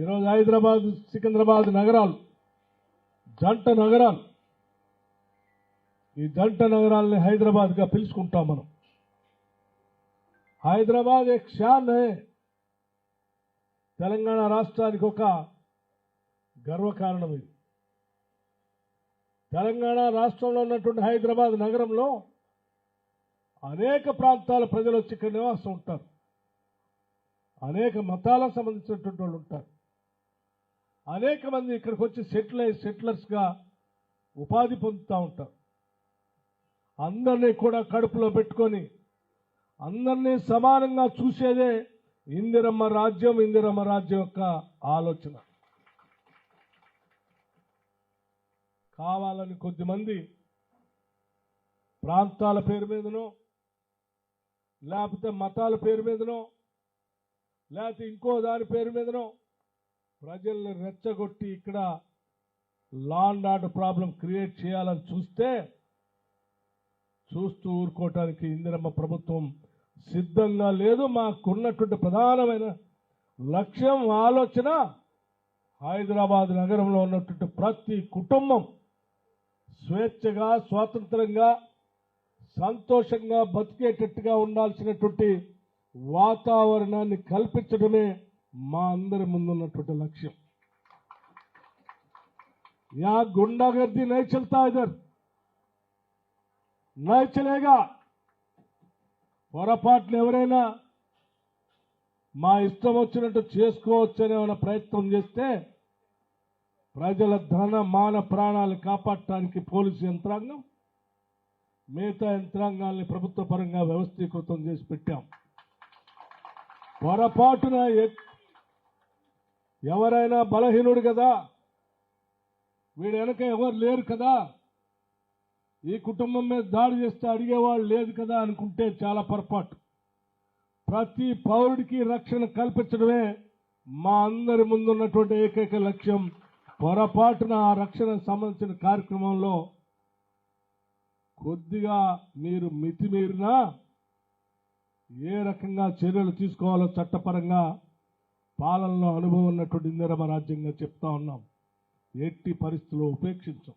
ఈరోజు హైదరాబాద్ సికింద్రాబాద్ నగరాలు జంట నగరాలు. ఈ జంట నగరాల్ని హైదరాబాద్గా పిలుచుకుంటాం మనం. హైదరాబాద్ ఎక్ షాన్ తెలంగాణ రాష్ట్రానికి ఒక గర్వకారణం ఇది. తెలంగాణ రాష్ట్రంలో ఉన్నటువంటి హైదరాబాద్ నగరంలో అనేక ప్రాంతాల ప్రజలు వచ్చి ఇక్కడ నివాసం ఉంటారు. అనేక మతాలకు సంబంధించినటువంటి వాళ్ళు ఉంటారు. అనేక మంది ఇక్కడికి వచ్చి సెటిల్ అయ్యి సెటిలర్స్గా ఉపాధి పొందుతూ ఉంటారు. అందరినీ కూడా కడుపులో పెట్టుకొని అందరినీ సమానంగా చూసేదే ఇందిరమ్మ రాజ్యం ఇందిరమ్మ రాజ్యం యొక్క ఆలోచన. కావాలని కొద్దిమంది ప్రాంతాల పేరు మీదనో లేకపోతే మతాల పేరు మీదనో లేకపోతే ఇంకో దాని పేరు మీదనో ప్రజల్ని రెచ్చగొట్టి ఇక్కడ law and order problem create చేయాలని చూస్తే చూస్తూ ఊరుకోవటానికి ఇందిరమ్మ ప్రభుత్వం సిద్ధంగా లేదు. మాకున్నటువంటి ప్రధానమైన లక్ష్యం ఆలోచన హైదరాబాద్ నగరంలో ఉన్నటువంటి ప్రతి కుటుంబం స్వేచ్ఛగా స్వాతంత్రంగా సంతోషంగా బతికేటట్టుగా ఉండాల్సినటువంటి వాతావరణాన్ని కల్పించడమే మా అందరి ಮುಂದುನ್ನటువంటి లక్ష్యం. యా గుండాగర్ది నై చల్తా ఇదర్ పొరపాట్లు ఎవరైనా మా ఇష్టం వచ్చినట్టు చేసుకోవచ్చు అనే ప్రయత్నం చేస్తే ప్రజల ధన మాన ప్రాణాలు కాపాడటానికి పోలీసు యంత్రాంగం మిగతా యంత్రాంగాల్ని ప్రభుత్వ పరంగా వ్యవస్థీకృతం చేసి పెట్టాం. పొరపాటున ఎవరైనా బలహీనుడు కదా? వీడు వెనక ఎవరు లేరు కదా? ఈ కుటుంబం మీద దాడి చేస్తే అడిగేవాళ్ళు లేదు కదా అనుకుంటే చాలా పొరపాటు. ప్రతి పౌరుడికి రక్షణ కల్పించడమే మా అందరి ముందున్నటువంటి ఏకైక లక్ష్యం. పొరపాటున ఆ రక్షణకు సంబంధించిన కార్యక్రమంలో కొద్దిగా మీరు మితిమీరినా ఏ రకంగా చర్యలు తీసుకోవాలో చట్టపరంగా పాలనలో అనుభవం ఉన్నటువంటి ఇందిరమ రాజ్యంగా చెప్తా ఉన్నాం. ఎట్టి పరిస్థితుల్లో ఉపేక్షించం.